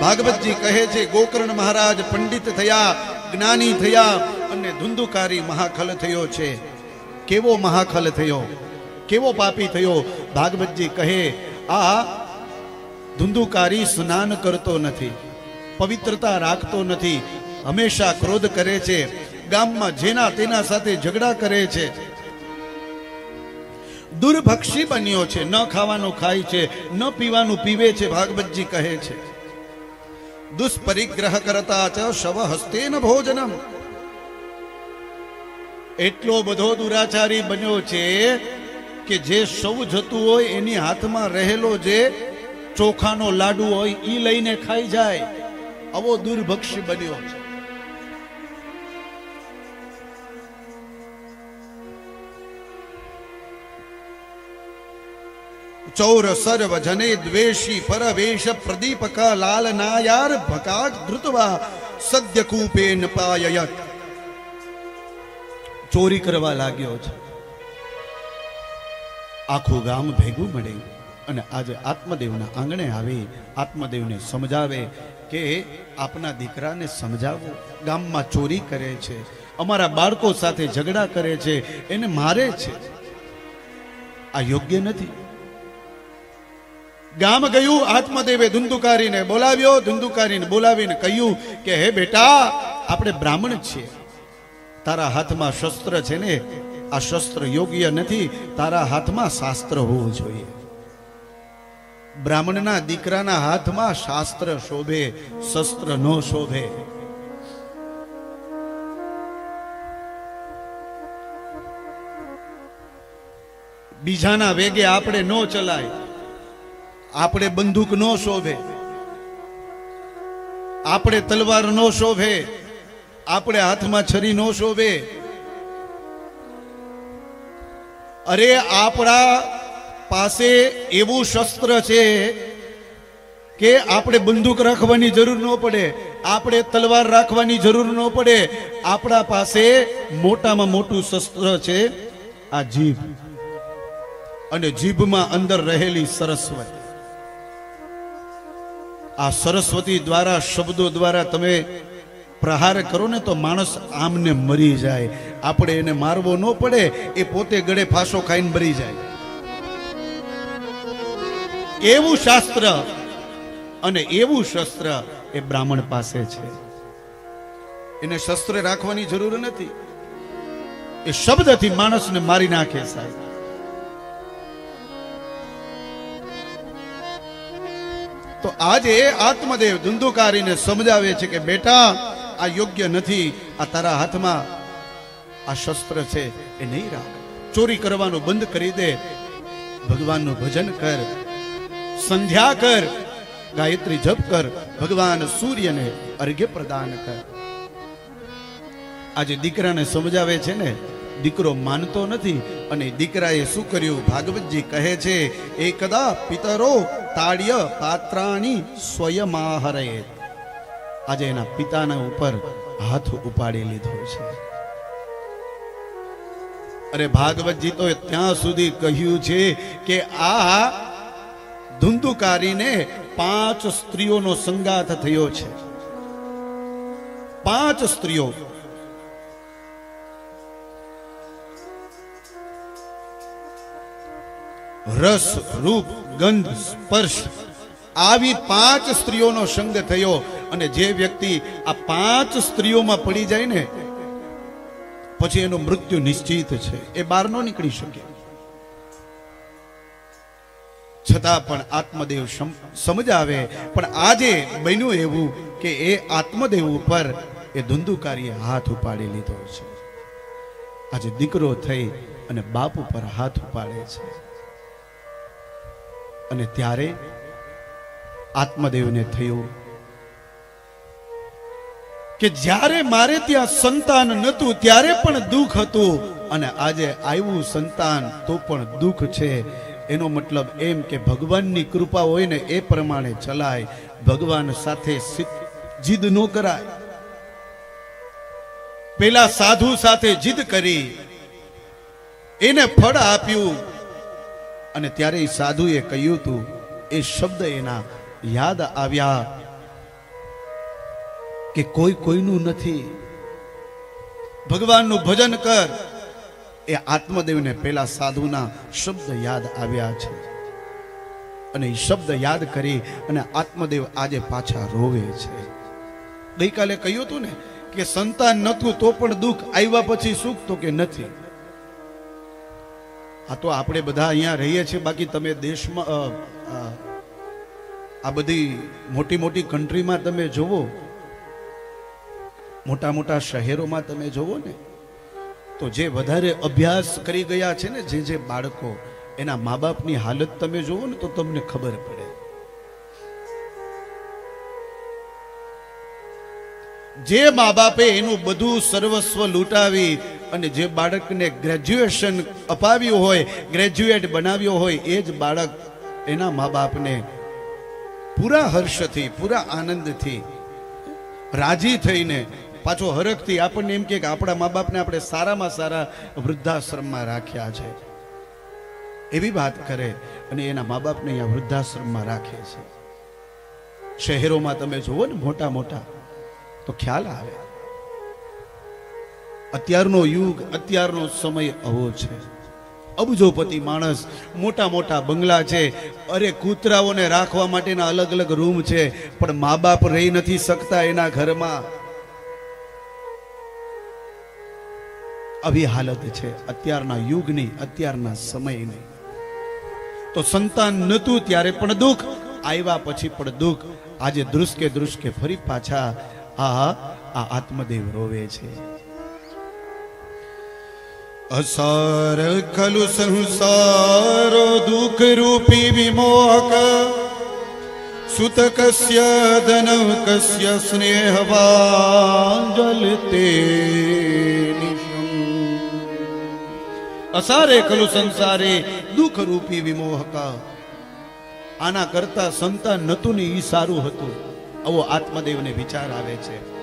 ભાગવતજી કહે છે, ગોકર્ણ મહારાજ પંડિત થયા, જ્ઞાની થયા અને ધુંધુકારી મહાખલ થયો છે. કેવો મહાખલ થયો? કેવો પાપી થયો? ભાગવતજી કહે, આ ધુંધુકારી સ્નાન કરતો નથી, પવિત્રતા રાખતો નથી, હંમેશા ક્રોધ કરે છે, ગામમાં જેના તેના સાથે ઝઘડા કરે છે. દુર્ભક્ષી બન્યો છે, ન ખાવાનું ખાય છે, ન પીવાનું પીવે છે, ભાગવતજી કહે છે. દુષ્પરિગ્રહ કરતા ચ શવ હસ્તેન ભોજનમ. એટલો બધો દુરાચારી બન્યો છે કે જે સૌ જતું હોય એની હાથમાં રહેલો જે ચોખાનો લાડુ હોય એ લઈને ખાઈ જાય. આવો દુર્ભક્ષી બન્યો છે. ચૌર સર્વ જને દ્વેષી પરવેશ પ્રદીપક લાલ નાયાર ભકાક ધૃતવા સદ્ય કૂપે નપાયત ચોરી કરવા લાગ્યો છે આખું ગામ ભેગું મળે અને આજે આત્મદેવના આંગણે આવી, આત્મદેવને સમજાવે કે આપના દીકરાને સમજાવો, ગામમાં ચોરી કરે છે, અમારા બાળકો સાથે ઝઘડા કરે છે, એને મારે છે. આ યોગ્ય નથી. ગામ ગયું, આત્મદેવે ધુંધુકારીને બોલાવ્યો, ધુંધુકારીને બોલાવીને કહ્યું કે, હે બેટા, આપણે બ્રાહ્મણ છીએ. તારા હાથમાં શસ્ત્ર છે ને, આ શસ્ત્ર યોગ્ય નથી. તારા હાથમાં શાસ્ત્ર હોવું જોઈએ. બ્રાહ્મણના દીકરાના હાથમાં શાસ્ત્ર શોભે શસ્ત્ર ન શોભે બીજાના વેગે આપણે ન ચલાય. આપણે બંદૂક ન શોભે આપણે તલવાર ન શોભે આપણે હાથમાં છરી ન શોભે અરે આપણા પાસે એવું શસ્ત્ર છે કે આપણે બંદૂક રાખવાની જરૂર ન પડે. આપણે તલવાર રાખવાની જરૂર ન પડે. આપણા પાસે મોટામાં મોટું શસ્ત્ર છે આ જીભ. અને જીભમાં અંદર રહેલી સરસ્વતી આ સરસ્વતી દ્વારા, શબ્દો દ્વારા તમે પ્રહાર કરો ને તો માણસ આમને મરી જાય. આપણે એને મારવો ન પડે, એ પોતે ગળે ફાંસો ખાઈને મરી જાય. એવું શાસ્ત્ર અને એવું શસ્ત્ર એ બ્રાહ્મણ પાસે છે. એને શસ્ત્ર રાખવાની જરૂર નથી. એ શબ્દથી માણસને મારી નાખે સાહેબ. તો આજે આત્મદેવ ધુંધુકારીને સમજાવે છે કે બેટા, આ યોગ્ય નથી, આ તારા હાથમાં આ શસ્ત્ર છે, એ નહીં રાખ. ચોરી કરવાનું બંધ કરી દે. ભગવાનનું ભજન કર. સંધ્યા કર. ગાયત્રી જપ કર. ભગવાન સૂર્યને અર્ઘ્ય પ્રદાન કર. આજે દીકરાને સમજાવે છે ને, દીકરો માનતો નથી અને દીકરાએ શું કર્યું? ભાગવતજી કહે છે, એકદા પિતરો તાડ્ય પાત્રાણી સ્વયમાહરે આજે એના પિતાના ઉપર હાથ ઉપાડી લીધો છે અરે ભાગવતજી તો ત્યાં સુધી કહ્યું છે કે આ ધુંધુકારીને પાંચ સ્ત્રીઓનો સંગાથ થયો છે. પાંચ સ્ત્રીઓ રસ, રૂપ, ગંધ, સ્પર્શ આવી પાંચ સ્ત્રીઓનો સંગ થયો અને જે વ્યક્તિ આ પાંચ સ્ત્રીઓમાં પડી જાય ને, પછી એનું મૃત્યુ નિશ્ચિત છે. એ બહાર ન નીકળી શકે. છતાં પણ આત્મદેવ સમજ સમજાવે પણ આજે બન્યું એવું કે એ આત્મદેવ ઉપર એ ધુંધુકારીએ હાથ ઉપાડી લીધો છે. આજે દીકરો થઈ અને બાપ ઉપર હાથ ઉપાડે છે. અને ત્યારે આત્મદેવને થયું કે જ્યારે મારે ત્યાં સંતાન નતું ત્યારે પણ દુઃખ હતું. અને આજે આવ્યું સંતાન તો પણ દુઃખ છે. એનો મતલબ એમ કે ભગવાનની કૃપા હોય ને એ પ્રમાણે ચલાય. ભગવાન સાથે જીદ ન કરાય. પેલા સાધુ સાથે જીદ કરી. એને ફળ આપ્યું. અને ત્યારે સાધુએ કહ્યું હતું એ શબ્દ એના યાદ આવ્યા કે કોઈ કોઈનું નથી. ભગવાનનું ભજન કર. એ આત્મદેવને પેલા સાધુના શબ્દ યાદ આવ્યા છે. અને એ શબ્દ યાદ કરી અને આત્મદેવ આજે પાછા રોવે છે. ગઈકાલે કહ્યું હતું ને કે સંતાન નતું તો પણ દુઃખ આવ્યા પછી સુખ તો કે નથી. આ તો આપણે બધા અહીંયા રહીએ છીએ. બાકી તમે દેશમાં આ બધી મોટી મોટી કન્ટ્રીમાં તમે જોવો મોટા મોટા શહેરોમાં તમે જોવો ને, તો જે વધારે અભ્યાસ કરી ગયા છે ને, જે જે બાળકો, એના મા બાપની હાલત તમે જોવો ને, તો તમને ખબર પડે. જે મા બાપે એનું બધું સર્વસ્વ લૂંટાવી અને જે બાળકને ગ્રેજ્યુએશન અપાવ્યું હોય ગ્રેજ્યુએટ બનાવ્યો હોય, એ જ બાળક એના મા બાપને પૂરા હર્ષથી, પૂરા આનંદથી રાજી થઈને પાછો હરખથી આપણને એમ કે આપણા મા બાપને આપણે સારામાં સારા વૃદ્ધાશ્રમમાં રાખ્યા છે. એવી વાત કરે અને એના મા બાપને અહીંયા વૃદ્ધાશ્રમમાં રાખે છે. શહેરોમાં તમે જુઓ ને મોટા મોટા તો ખ્યાલ આવે. અત્યારનો યુગ, અત્યારનો સમય આવો છે. અબજોપતિ માણસ, મોટા મોટા બંગલા છે. અરે કૂતરાઓને રાખવા માટેના અલગ અલગ રૂમ છે, પણ મા બાપ રહી નથી શકતા એના ઘરમાં. આવી હાલત છે અત્યારના યુગની, અત્યારના સમયની. તો સંતાન નતું ત્યારે પણ દુઃખ, આવ્યા પછી પણ દુઃખ. આજે દૃશ્કે દૃશ્કે ફરી પાછા, આ આ આત્મદેવ રોવે છે. અસાર ખલુ સંસારો દુઃખ રૂપી વિમોહક. કશ્ય સ્નેહવાંજલ તેની અસારે ખલુ સંસારે દુઃખ રૂપી વિમોહક. આના કરતા સંતાન નતું ને ઈ સારું હતું. આવો આત્મદેવને વિચાર આવે છે.